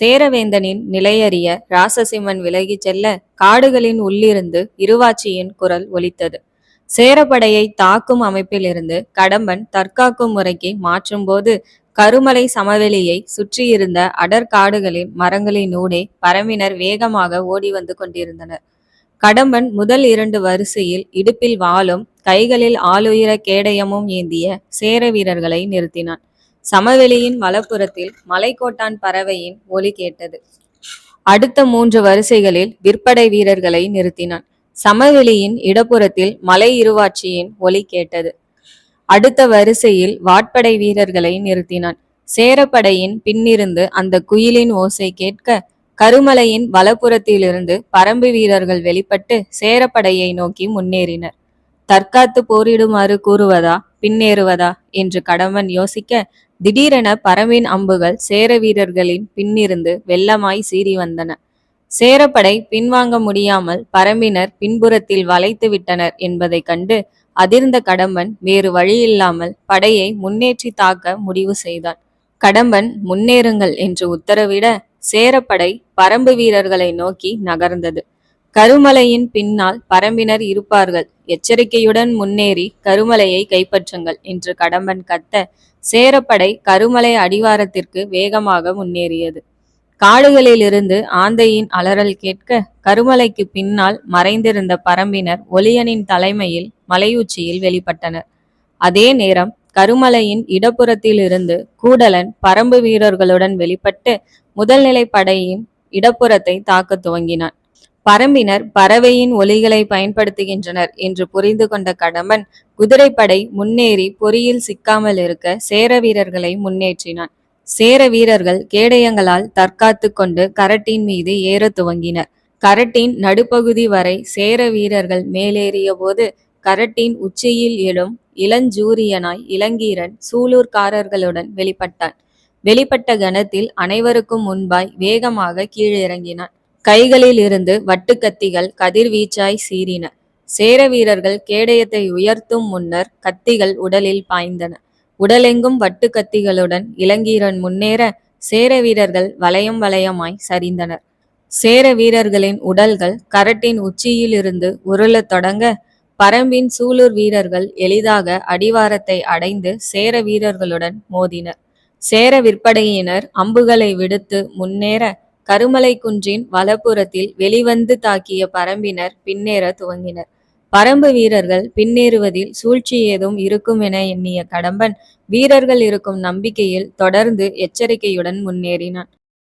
சேரவேந்தனின் நிலையறிய ராசசிம்மன் விலகிச் செல்ல காடுகளின் உள்ளிருந்து இருவாச்சியின் குரல் ஒலித்தது. சேரப்படையை தாக்கும் அமைப்பிலிருந்து கடம்பன் தற்காக்கும் முறைக்கு மாற்றும்போது கருமலை சமவெளியை சுற்றியிருந்த அடர்காடுகளின் மரங்களினூடே பரம்பினர் வேகமாக ஓடி வந்து கொண்டிருந்தனர். கடம்பன் முதல் இரண்டு வரிசையில் இடுப்பில் வாளும் கைகளில் ஆளுயர கேடயமும் ஏந்திய சேர வீரர்களை நிறுத்தினான். சமவெளியின் வலப்புறத்தில் மலைக்கோட்டான் பறவையின் ஒலி கேட்டது. அடுத்த மூன்று வரிசைகளில் விற்படை வீரர்களை நிறுத்தினான். சமவெளியின் இடப்புறத்தில் மலை இருவாட்சியின் ஒலி கேட்டது. அடுத்த வரிசையில் வாட்படை வீரர்களை நிறுத்தினான். சேரப்படையின் பின்னிருந்து அந்த குயிலின் ஓசை கேட்க கருமலையின் வலப்புறத்திலிருந்து பரம்பு வீரர்கள் வெளிப்பட்டு சேரப்படையை நோக்கி முன்னேறினர். தற்காத்து போரிடுமாறு கூறுவதா? பின்னேறுவதா என்று கடம்பன் யோசிக்க திடீரென பரமின் அம்புகள் சேர வீரர்களின் பின்னிருந்து வெள்ளமாய் சீறி வந்தன. சேரப்படை பின்வாங்க முடியாமல் பரம்பினர் பின்புறத்தில் வளைத்து விட்டனர் என்பதைக் கண்டு அதிர்ந்த கடம்பன் வேறு வழியில்லாமல் படையை முன்னேற்றி தாக்க முடிவு செய்தான். கடம்பன் முன்னேறுங்கள் என்று உத்தரவிட சேரப்படை பரம்பு வீரர்களை நோக்கி நகர்ந்தது. கருமலையின் பின்னால் பரம்பினர் இருப்பார்கள். எச்சரிக்கையுடன் முன்னேறி கருமலையை கைப்பற்றுங்கள் என்று கடம்பன் கத்த சேரப்படை கருமலை அடிவாரத்திற்கு வேகமாக முன்னேறியது. காடுகளிலிருந்து ஆந்தையின் அலறல் கேட்க கருமலைக்கு பின்னால் மறைந்திருந்த பரம்பினர் ஒளியனின் தலைமையில் மலையுச்சியில் வெளிப்பட்டனர். அதே நேரம் கருமலையின் இடப்புறத்திலிருந்து கூடலன் பரம்பு வீரர்களுடன் வெளிப்பட்டு முதல்நிலை படையின் இடப்புறத்தை தாக்க துவங்கினான். பரம்பினர் பறவையின் ஒலிகளை பயன்படுத்துகின்றனர் என்று புரிந்து கொண்ட கடம்பன் குதிரைப்படை முன்னேறி பொறியில் சிக்காமல் இருக்க சேர வீரர்களை முன்னேற்றினான். சேர வீரர்கள் கேடயங்களால் தற்காத்து கொண்டு கரட்டின் மீது ஏற துவங்கினர். கரட்டின் நடுப்பகுதி வரை சேர வீரர்கள் மேலேறிய போது கரட்டின் உச்சியில் எழும் இளஞ்சூரியனாய் இளங்கீரன் சூலூர்காரர்களுடன் வெளிப்பட்டான். வெளிப்பட்ட கணத்தில் அனைவருக்கும் முன்பாய் வேகமாக கீழிறங்கினான். கைகளில் இருந்து வட்டுக்கத்திகள் கதிர்வீச்சாய் சீறின. சேர வீரர்கள் கேடயத்தை உயர்த்தும் முன்னர் கத்திகள் உடலில் பாய்ந்தன. உடலெங்கும் வட்டுக்கத்திகளுடன் இளங்கீரன் முன்னேற சேர வீரர்கள் வளையம் வளையமாய் சரிந்தனர். சேர வீரர்களின் உடல்கள் கரட்டின் உச்சியிலிருந்து உருளத் தொடங்க பரம்பின் சூலூர் வீரர்கள் எளிதாக அடிவாரத்தை அடைந்து சேர வீரர்களுடன் மோதினர். சேர விற்படையினர் அம்புகளை விடுத்து முன்னேற கருமலை குன்றின் வலப்புறத்தில் வெளிவந்து தாக்கிய பரம்பினர் பின்னேற துவங்கினர். பரம்பு வீரர்கள் பின்னேறுவதில் சூழ்ச்சி ஏதும் இருக்கும் என எண்ணிய கடம்பன் வீரர்கள் இருக்கும் நம்பிக்கையில் தொடர்ந்து எச்சரிக்கையுடன் முன்னேறினான்.